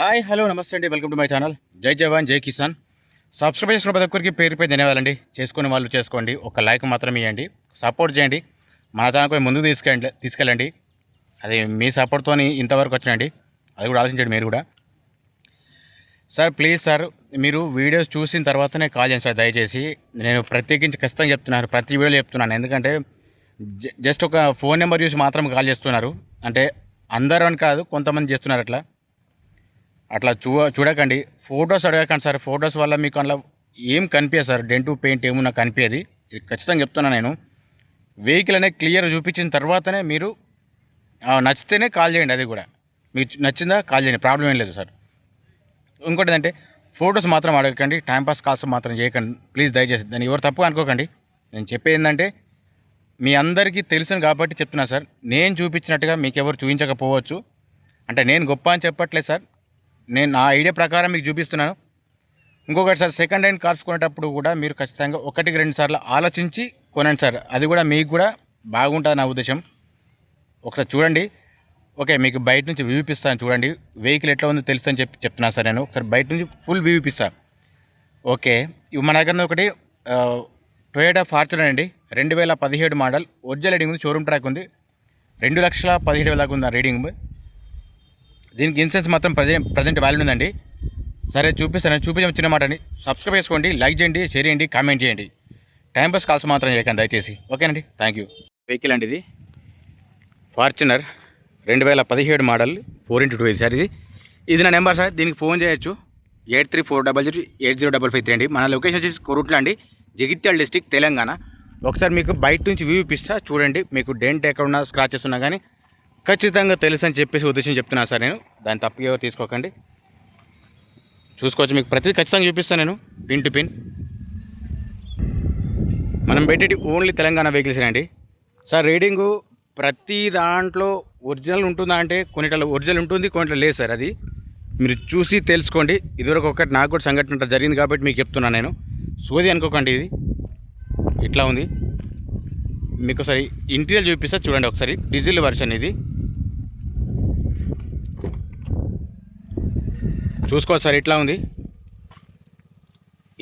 Hi hello నమస్తే అండి. Welcome to my channel. జై జవాన్ జై కిసాన్. సబ్స్క్రైబ్ చేసుకున్న ప్రతి ఒక్కరికి పేరుపై పేరు ధన్యవాదాలండి. చేసుకునే వాళ్ళు చేసుకోండి. ఒక లైక్ మాత్రం ఇవ్వండి సపోర్ట్ చేయండి. మన ఛానల్పై ముందుకు తీసుకెళ్ళండి తీసుకెళ్ళండి. అది మీ సపోర్ట్తో ఇంతవరకు వచ్చినండి అది కూడా ఆలోచించండి మీరు కూడా. సార్ ప్లీజ్ సార్ మీరు వీడియోస్ చూసిన తర్వాతనే కాల్ చేయండి సార్ దయచేసి. నేను ప్రత్యేకించి ఖచ్చితంగా చెప్తున్నాను. ప్రతి వీడియోలో చెప్తున్నాను. ఎందుకంటే జ- జస్ట్ ఒక ఫోన్ నెంబర్ చూసి మాత్రం కాల్ చేస్తున్నారు. అంటే అందరూ అని కాదు కొంతమంది చేస్తున్నారు అట్లా. అట్లా చూ చూడకండి. Photos అడగకండి sir. ఫొటోస్ వల్ల మీకు అందులో ఏం కనిపించదు సార్. డెంటు పెయింట్ ఏమో నాకు కనిపించదు ఇది ఖచ్చితంగా చెప్తున్నా నేను. వెహికల్ అనేది క్లియర్ చూపించిన తర్వాతనే మీరు నచ్చితేనే కాల్ చేయండి అది కూడా. మీకు నచ్చిందా కాల్ చేయండి. ప్రాబ్లం ఏం లేదు సార్. ఇంకోటి ఏంటంటే ఫొటోస్ మాత్రం అడగకండి. టైంపాస్ కాల్స్ మాత్రం చేయకండి. ప్లీజ్ దయచేసి. దాన్ని ఎవరు తప్పుగా అనుకోకండి. నేను చెప్పేది ఏంటంటే మీ అందరికీ తెలుసును కాబట్టి చెప్తున్నా సార్. నేను చూపించినట్టుగా మీకు ఎవరు చూపించకపోవచ్చు. అంటే నేను గొప్ప అని చెప్పట్లేదు సార్. నేను నా ఐడియా ప్రకారం మీకు చూపిస్తున్నాను. ఇంకొకటి సార్ సెకండ్ హ్యాండ్ కార్స్ కొనేటప్పుడు కూడా మీరు ఖచ్చితంగా ఒకటికి రెండు సార్లు ఆలోచించి కొనండి సార్. అది కూడా మీకు కూడా బాగుంటుంది నా ఉద్దేశం. ఒకసారి చూడండి. ఓకే మీకు బయట నుంచి వ్యూ చూడండి. వెహికల్ ఎట్లా ఉందో తెలుసు అని చెప్పి చెప్తున్నాను సార్ నేను. ఒకసారి బయట నుంచి ఫుల్ వ్యూ ఓకే ఇవి మన దగ్గర ఒకటి టొయోటా ఫార్చునర్ అండి. రెండు వేల పదిహేడు మోడల్. ఒరిజినల్ రీడింగ్ ఉంది షోరూమ్ ట్రాక్ ఉంది. రెండు లక్షల పదిహేడు వేల దాకా ఉంది ఆ రీడింగ్ దీనికి ఇన్సూరెన్స్ మాత్రం ప్రజెంట్ ప్రజెంట్ వాల్యూ ఉందండి. సరే చూపిస్తాను. చూపించడం చిన్న మాట అండి. సబ్స్క్రైబ్ చేసుకోండి లైక్ చేయండి షేర్ చేయండి కామెంట్ చేయండి. టైం పాస్ కాల్స్ మాత్రం చేయకండి దయచేసి. ఓకేనండి? థ్యాంక్ యూ వెహికల్ అండి ఇది. ఫార్చునర్ రెండు వేల పదిహేడు మోడల్ ఫోర్ ఇంటూ టూ ఇది సార్ ఇది. ఇది నా నెంబర్ సార్. దీనికి ఫోన్ చేయొచ్చు. Eight three four double zero eight zero double five three అండి. మన లొకేషన్ వచ్చేసి కొరుట్ల అండి. జగిత్యాల డిస్టిక్ తెలంగాణ. ఒకసారి మీకు బయట నుంచి వ్యూ ఇప్పిస్తా చూడండి. మీకు డెంట్ ఎక్కడ ఉన్నా స్క్రాచెస్ ఉన్నా కానీ ఖచ్చితంగా తెలుసు అని చెప్పేసి ఉద్దేశం చెప్తున్నా సార్ నేను. దాన్ని తప్పు ఎవరు తీసుకోకండి. చూసుకోవచ్చు మీకు ప్రతిదీ ఖచ్చితంగా చూపిస్తాను నేను పిన్ టు పిన్. మనం పెట్టేటి ఓన్లీ తెలంగాణ వెహికల్స్ అండి. సార్ రీడింగు ప్రతి దాంట్లో ఒరిజినల్ ఉంటుందా అంటే కొన్నిట్లో ఒరిజినల్ ఉంటుంది కొన్నిట్లో లేదు సార్ అది. మీరు చూసి తెలుసుకోండి. ఇదివరకు ఒకటి నాకు కూడా సంఘటన జరిగింది కాబట్టి మీకు చెప్తున్నాను నేను. సోది అనుకోకండి ఇది. ఇట్లా ఉంది. మీకు ఒకసారి ఇంటీరియర్ చూపిస్తా చూడండి ఒకసారి. డీజిల్ వర్షన్ ఇది. చూసుకోవచ్చు సార్ ఇట్లా ఉంది?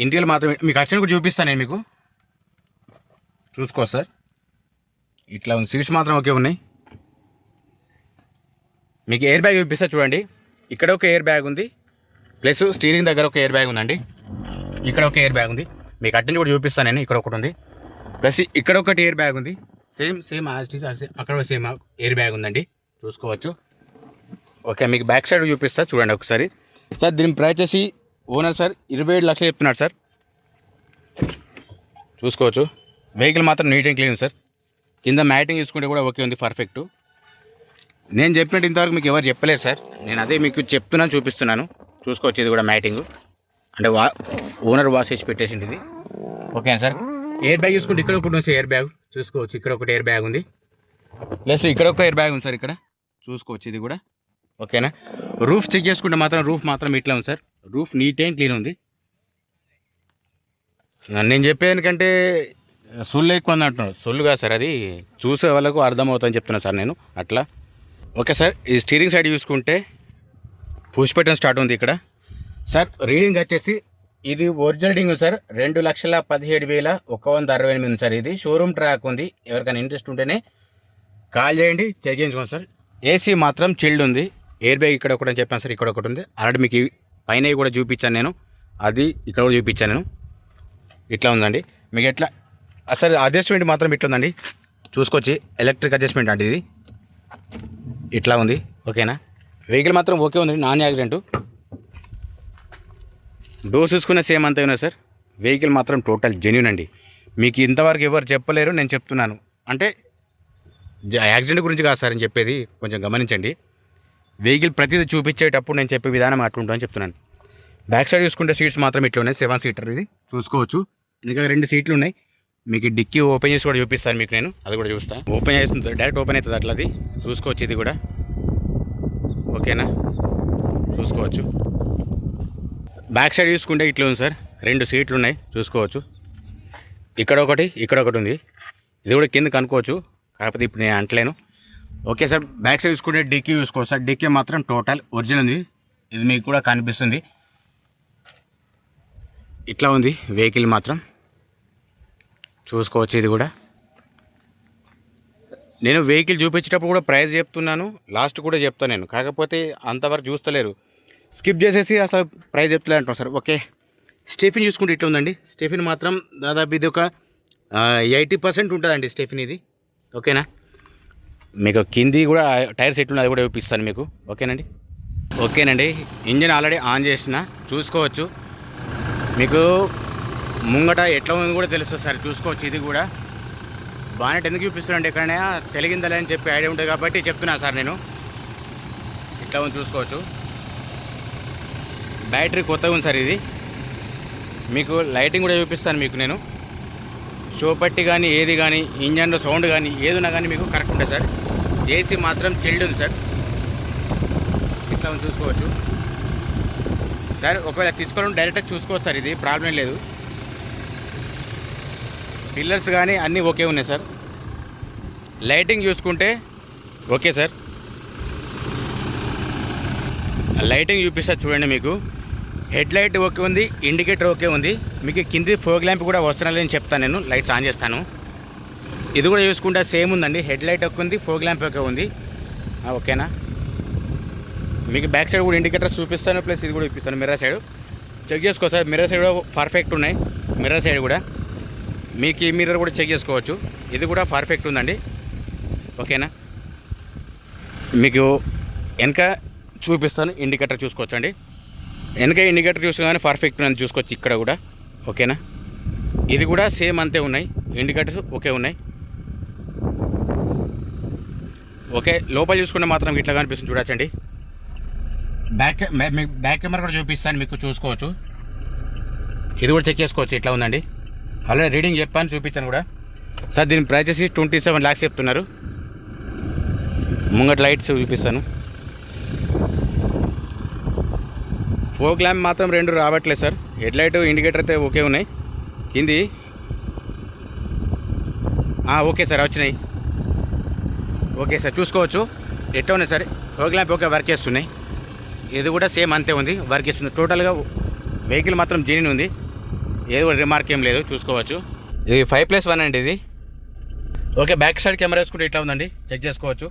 ఇంటీరియల్ మాత్రం మీకు అర్చన కూడా చూపిస్తాను నేను మీకు. చూసుకోవచ్చు సార్. ఇట్లా ఉంది సీట్స్ మాత్రం ఓకే ఉన్నాయి. మీకు ఎయిర్ బ్యాగ్ చూపిస్తా చూడండి. ఇక్కడ ఒక ఎయిర్ బ్యాగ్ ఉంది. ప్లస్ స్టీరింగ్ దగ్గర ఒక ఎయిర్ బ్యాగ్ ఉందండి. ఇక్కడ ఒక ఎయిర్ బ్యాగ్ ఉంది. మీకు అట్టిని కూడా చూపిస్తాను నేను ఇక్కడ ఒకటి ఉంది. ప్లస్ ఇక్కడ ఒకటి ఎయిర్ బ్యాగ్ ఉంది. సేమ్ సేమ్ ఆస్టీస్ అక్కడ సేమ్ ఎయిర్ బ్యాగ్ ఉందండి. చూసుకోవచ్చు. ఓకే మీకు బ్యాక్ సైడ్ చూపిస్తా చూడండి ఒకసారి. సార్ దీని ప్రైస్ వచ్చి ఓనర్ సార్ ఇరవై ఏడు లక్షలు చెప్తున్నాడు సార్. చూసుకోవచ్చు. వెహికల్ మాత్రం నీట్ అండ్ క్లీన్ సార్. కింద మ్యాటింగ్ చూసుకుంటే కూడా ఓకే ఉంది పర్ఫెక్ట్. నేను చెప్పినట్టు ఇంతవరకు మీకు ఎవరు చెప్పలేరు సార్. నేను అదే మీకు చెప్తున్నాను చూపిస్తున్నాను. చూసుకోవచ్చు ఇది కూడా మ్యాటింగ్. అంటే వా ఓనర్ వాష్ చేసి పెట్టేసింది ఇది ఓకేనా సార్. ఎయిర్ బ్యాగ్ చూసుకుంటే ఇక్కడ ఒకటి ఉంది ఎయిర్ బ్యాగ్. చూసుకోవచ్చు ఇక్కడ ఒకటి ఎయిర్ బ్యాగ్ ఉంది. ప్లస్ ఇక్కడ ఒక ఎయిర్ బ్యాగ్ ఉంది సార్ ఇక్కడ. చూసుకోవచ్చు ఇది కూడా. ఓకేనా? రూఫ్ చెక్ చేసుకుంటే మాత్రం రూఫ్ మాత్రం ఇట్లా ఉంది sir. Roof neat and clean ఉంది. నేను చెప్పేదానికంటే సొల్లు ఎక్కువ ఉంది అంటున్నాను సొల్లు కాదు సార్ అది చూసే వాళ్ళకు అర్థమవుతుందని చెప్తున్నా సార్ నేను. అట్లా. ఓకే సార్ ఈ స్టీరింగ్ సైడ్ చూసుకుంటే పుష్ బటన్ స్టార్ట్ ఉంది ఇక్కడ. సార్ రీడింగ్ వచ్చేసి ఇది ఒరిజినల్ రీడింగ్ సార్. రెండు లక్షల పదిహేడు వేల ఒక వంద అరవై ఎనిమిది ఉంది సార్ ఇది. షోరూమ్ ట్రాక్ ఉంది. ఎవరికైనా ఇంట్రెస్ట్ ఉంటేనే కాల్ చేయండి. చెక్ చేయించుకోండి సార్. ఏసీ మాత్రం చిల్డ్ ఉంది. ఎయిర్ బ్యాగ్ ఇక్కడ ఒకటి అని చెప్పాను సార్ ఇక్కడ ఒకటి ఉంది. ఆల్రెడీ మీకు పైన కూడా చూపించాను నేను. అది ఇక్కడ కూడా చూపించాను నేను. ఇట్లా ఉందండి. మీకు ఎట్లా? సార్ అడ్జస్ట్మెంట్ మాత్రం ఇట్లా ఉందండి చూసుకొచ్చి ఎలక్ట్రిక్ అడ్జస్ట్మెంట్ అంటే ఇది. ఇట్లా ఉంది. ఓకేనా? వెహికల్ మాత్రం ఓకే ఉంది. Non accident. డోర్ చూసుకునే సేమ్ అంతే ఉన్నాయి సార్. వెహికల్ మాత్రం టోటల్ జెన్యున్ అండి. మీకు ఇంతవరకు ఎవరు చెప్పలేరు నేను చెప్తున్నాను. అంటే జ- యాక్సిడెంట్ గురించి కాదు సార్ అని చెప్పేది. కొంచెం గమనించండి. వెహికల్ ప్రతిదీ చూపించేటప్పుడు నేను చెప్పే విధానం అట్లుంటుందని చెప్తున్నాను. బ్యాక్ సైడ్ చూసుకుంటే సీట్స్ మాత్రం ఇట్లా ఉన్నాయి సెవెన్ సీటర్ ఇది. చూసుకోవచ్చు. ఇంకా రెండు సీట్లు ఉన్నాయి. మీకు డిక్కీ ఓపెన్ చేసి కూడా చూపిస్తాను మీకు నేను. అది కూడా చూస్తాను ఓపెన్ చేస్తుంది. డైరెక్ట్ ఓపెన్ అవుతుంది అట్లా అది. చూసుకోవచ్చు ఇది కూడా. ఓకేనా? చూసుకోవచ్చు. బ్యాక్ సైడ్ చూసుకుంటే ఇట్లా ఉంది సార్. రెండు సీట్లు ఉన్నాయి. చూసుకోవచ్చు. ఇక్కడ ఒకటి ఇక్కడ ఒకటి ఉంది. ఇది కూడా కింద కనుక్కోవచ్చు. కాకపోతే ఇప్పుడు నేను అంటలేను. ఓకే సార్ బ్యాక్ సైడ్ చూసుకుంటే డిక్కీ చూసుకోవచ్చు సార్. డిక్కీ మాత్రం టోటల్ ఒరిజినల్ ఉంది. ఇది మీకు కూడా కనిపిస్తుంది. ఇట్లా ఉంది వెహికల్ మాత్రం. చూసుకోవచ్చు ఇది కూడా. నేను వెహికల్ చూపించేటప్పుడు కూడా ప్రైస్ చెప్తున్నాను. లాస్ట్ కూడా చెప్తాను నేను. కాకపోతే అంతవరకు చూస్తలేరు. స్కిప్ చేసేసి అసలు ప్రైస్ చెప్తలే అంటాం సార్. ఓకే. స్టెఫిన్ చూసుకుంటే ఇట్లా ఉందండి. స్టెఫిన్ మాత్రం దాదాపు ఇది ఒక ఎయిటీ పర్సెంట్ ఉంటుందండి స్టెఫిన్ ఇది. ఓకేనా? మీకు కింది కూడా టైర్స్ ఎట్లుంది అది కూడా చూపిస్తాను మీకు. ఓకేనండి? ఓకేనండి. ఇంజిన్ ఆల్రెడీ ఆన్ చేసిన. చూసుకోవచ్చు. మీకు ముంగట ఎట్లా ఉంది కూడా తెలుస్తుంది సార్. చూసుకోవచ్చు ఇది కూడా. బానెట్ ఎందుకు చూపిస్తున్నాండి ఎక్కడైనా? తెలిగిందలే అని చెప్పి ఐడియా ఉంటుంది కాబట్టి చెప్తున్నా సార్ నేను. ఇట్లా ఉంది చూసుకోవచ్చు. బ్యాటరీ కొత్తగా ఉంది సార్ ఇది. మీకు లైటింగ్ కూడా చూపిస్తాను మీకు నేను. షో పట్టి కానీ ఏది కానీ ఇంజన్లో సౌండ్ కానీ ఏదైనా కానీ మీకు కరెక్ట్ ఉంటుంది సార్. ఏసీ మాత్రం చిల్డ్ ఉంది సార్. ఇట్లా చూసుకోవచ్చు. సార్ ఒకవేళ తీసుకోవడం డైరెక్ట్గా చూసుకోవచ్చు సార్ ఇది ప్రాబ్లం లేదు. పిల్లర్స్ కానీ అన్నీ ఓకే ఉన్నాయి సార్. లైటింగ్ చూసుకుంటే ఓకే సార్. లైటింగ్ చూపిస్తా చూడండి మీకు. హెడ్ లైట్ ఓకే ఉంది ఇండికేటర్ ఓకే ఉంది. మీకు కింది ఫోగ్ ల్యాంప్ కూడా వస్తున్నాయని చెప్తాను నేను. లైట్స్ ఆన్ చేస్తాను. ఇది కూడా చూసుకుంటే సేమ్ ఉందండి. హెడ్ లైట్ ఒక ఉంది ఫోగ్ ల్యాంప్ ఒక ఉంది. ఓకేనా? మీకు బ్యాక్ సైడ్ కూడా ఇండికేటర్ చూపిస్తాను ప్లస్ ఇది కూడా చూపిస్తాను మిర్రర్ సైడ్. చెక్ చేసుకో సార్ మిర్రర్ సైడ్ కూడా పర్ఫెక్ట్ ఉన్నాయి. మిర్రర్ సైడ్ కూడా. మీకు ఈ మిర్రర్ కూడా చెక్ చేసుకోవచ్చు. ఇది కూడా పర్ఫెక్ట్ ఉందండి. ఓకేనా? మీకు వెనక చూపిస్తాను ఇండికేటర్ చూసుకోవచ్చండి. వెనక ఇండికేటర్ చూసుకోగానే పర్ఫెక్ట్ ఉందని చూసుకోవచ్చు ఇక్కడ కూడా. ఓకేనా? ఇది కూడా సేమ్ అంతే ఉన్నాయి. ఇండికేటర్స్ ఓకే ఉన్నాయి. ఓకే లోపల చూసుకుంటే మాత్రం ఇట్లా కనిపిస్తుంది చూడొచ్చండి. బ్యాక్ మీకు బ్యాక్ కెమెరా కూడా చూపిస్తాను మీకు చూసుకోవచ్చు. ఇది కూడా చెక్ చేసుకోవచ్చు ఇట్లా ఉందండి. ఆల్రెడీ రీడింగ్ చెప్పాను చూపించాను కూడా. సార్ దీని ప్రైస్ వచ్చి ట్వంటీ సెవెన్ ల్యాక్స్ చెప్తున్నారు. ముంగట లైట్స్ చూపిస్తాను. ఫోక్ ల్యాంప్ మాత్రం రెండు రావట్లేదు సార్. హెడ్ లైట్ ఇండికేటర్ అయితే ఓకే ఉన్నాయి. కింది. ఓకే సార్ వచ్చినాయి. ఓకే సార్ చూసుకోవచ్చు. ఎట్లా ఉన్నాయి sir? Fog lamp okay work చేస్తున్నాయి. ఇది కూడా సేమ్ అంతే ఉంది వర్క్ చేస్తుంది. టోటల్గా వెహికల్ మాత్రం జెన్యున్ ఉంది. ఏది కూడా రిమార్క్ ఏం లేదు చూసుకోవచ్చు. ఇది ఫైవ్ ప్లస్ వన్ అండి ఇది. ఓకే బ్యాక్ సైడ్ కెమెరా వేసుకుంటే ఇట్లా ఉందండి. చెక్ చేసుకోవచ్చు.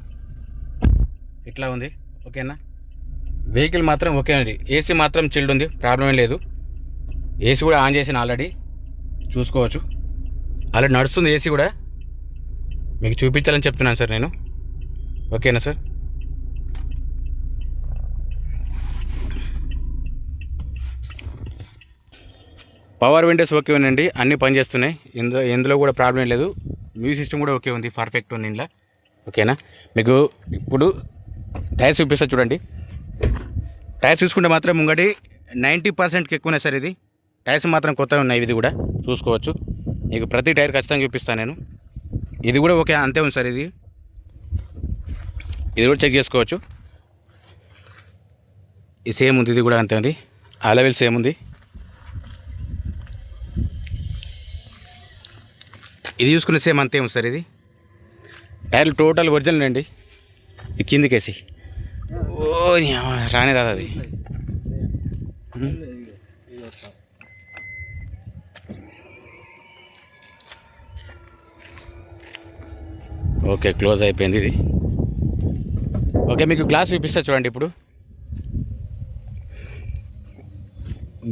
ఇట్లా ఉంది. ఓకేనా? వెహికల్ మాత్రం ఓకే ఉంది ఏసీ మాత్రం చిల్డ్ ఉంది. ప్రాబ్లం ఏం లేదు. ఏసీ కూడా ఆన్ చేసిన ఆల్రెడీ. చూసుకోవచ్చు. ఆల్రెడీ నడుస్తుంది ఏసీ కూడా. మీకు చూపించాలని చెప్తున్నాను సార్ నేను. ఓకేనా సార్? పవర్ విండోస్ ఓకే ఉందండి. అన్నీ పనిచేస్తున్నాయి ఇందులో ఇందులో కూడా ప్రాబ్లం లేదు. మ్యూజిక్ సిస్టమ్ కూడా ఓకే ఉంది. పర్ఫెక్ట్ ఉంది ఇంట్లో ఓకేనా? మీకు ఇప్పుడు టైర్స్ చూపిస్తా చూడండి. టైర్స్ చూసుకుంటే మాత్రం ముంగటి నైంటీ పర్సెంట్కి ఎక్కువనే సార్ ఇది. టైర్స్ మాత్రం కొత్తగా ఉన్నాయి ఇది కూడా. చూసుకోవచ్చు. మీకు ప్రతి టైర్ ఖచ్చితంగా చూపిస్తాను నేను. ఇది కూడా ఓకే అంతే ఉంది సార్ ఇది. ఇది కూడా చెక్ చేసుకోవచ్చు. ఇది సేమ్ ఉంది ఇది కూడా అంతే ఉంది. ఆ లెవెల్ సేమ్ ఉంది. ఇది చూసుకునే సేమ్ అంతే ఉంది సార్ ఇది. టైర్లు టోటల్ ఒరిజినల్ అండి. ఇది కిందికేసి. ఓ రాని రాదు అది. ఓకే క్లోజ్ అయిపోయింది ఇది. ఓకే మీకు గ్లాస్ చూపిస్తా చూడండి ఇప్పుడు.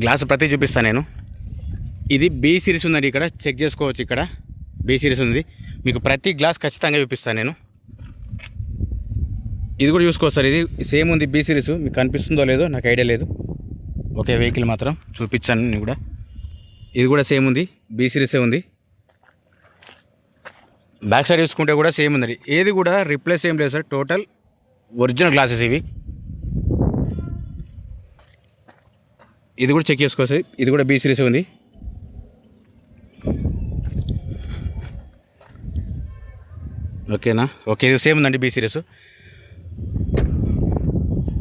గ్లాస్ ప్రతి చూపిస్తాను నేను. ఇది బీ సిరీస్ ఉందండి ఇక్కడ. చెక్ చేసుకోవచ్చు ఇక్కడ. బీ సిరీస్ ఉంది. మీకు ప్రతి గ్లాస్ ఖచ్చితంగా చూపిస్తాను నేను. ఇది కూడా చూసుకోవచ్చు సార్ ఇది సేమ్ ఉంది బీ సిరీస్ మీకు కనిపిస్తుందో లేదో నాకు ఐడియా లేదు. ఓకే వెహికల్ మాత్రం చూపించాను నేను కూడా. ఇది కూడా సేమ్ ఉంది బీ సిరీసే ఉంది. బ్యాక్ సైడ్ చూసుకుంటే కూడా సేమ్ ఉందండి ఏది కూడా రిప్లేస్ ఏం లేదు సార్ టోటల్ ఒరిజినల్ గ్లాసెస్ ఇవి. ఇది కూడా చెక్ చేసుకోవచ్చు ఇది కూడా బీ సిరీస్ ఉంది. ఓకేనా ఓకే ఇది సేమ్ ఉందండి బీ సిరీస్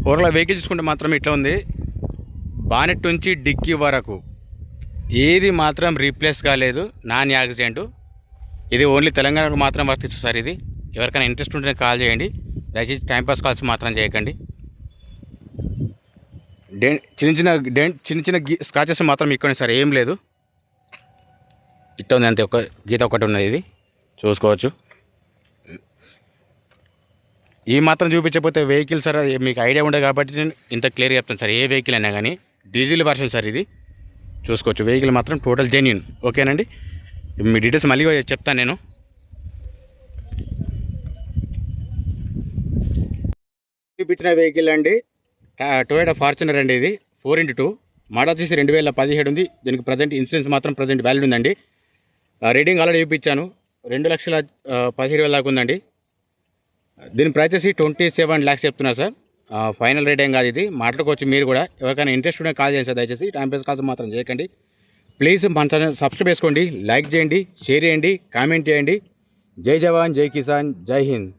ఓవరాల్ వెహికల్ చూసుకుంటే మాత్రం ఇట్లా ఉంది. బానెట్ నుంచి డిక్కీ వరకు ఏది మాత్రం రీప్లేస్ కాలేదు. Non accident. ఇది ఓన్లీ తెలంగాణకు మాత్రం వర్తిస్తుంది సార్ ఇది. ఎవరికైనా ఇంట్రెస్ట్ ఉంటే కాల్ చేయండి. దయచేసి టైంపాస్ కాల్స్ మాత్రం చేయకండి. డె చిన్న చిన్న డెంట్ చిన్న చిన్న గీ స్క్రాచెస్ మాత్రం ఇక్కడ సార్ ఏం లేదు. ఇట్ట ఉంది అంతే ఒక గీత ఒకటి ఉన్నది ఇది. చూసుకోవచ్చు. ఈ మాత్రం చూపించకపోతే వెహికల్ సార్ అది మీకు ఐడియా ఉండదు కాబట్టి నేను ఇంత క్లియర్గా చెప్తాను సార్ ఏ వెహికల్ అయినా కానీ డీజిల్ వర్షన్ సార్ ఇది. చూసుకోవచ్చు వెహికల్ మాత్రం టోటల్ జెన్యున్ ఓకేనండి? మీ డీటెయిల్స్ మళ్ళీ చెప్తాను నేను. చూపించిన వెహికల్ అండి. టొయోటా ఫార్చునర్ అండి ఇది. ఫోర్ ఇంటూ టూ మోడల్ వచ్చేసి రెండు వేల పదిహేడు ఉంది. దీనికి ప్రజెంట్ ఇన్సూరెన్స్ మాత్రం ప్రజెంట్ వ్యాలిడ్ ఉందండి. రీడింగ్ ఆల్రెడీ చూపించాను. రెండు లక్షల పదిహేడు వేల దాకా ఉందండి. దీని ప్రైస్ వచ్చి ట్వంటీ సెవెన్ ల్యాక్స్ చెప్తున్నారు సార్ ఫైనల్ రేట్ ఏం కాదు ఇది. మాట్లాడుకోవచ్చు మీరు కూడా. ఎవరికైనా ఇంట్రెస్ట్ ఉంటే కాల్ చేయండి సార్. దయచేసి టైం పేస్ కాల్స్ మాత్రం చేయకండి. ప్లీజ్ మన ఛానల్ సబ్స్క్రైబ్ చేసుకోండి. లైక్ చేయండి. షేర్ చేయండి. కామెంట్ చేయండి. జై జవాన్ జై కిసాన్ జై హింద్.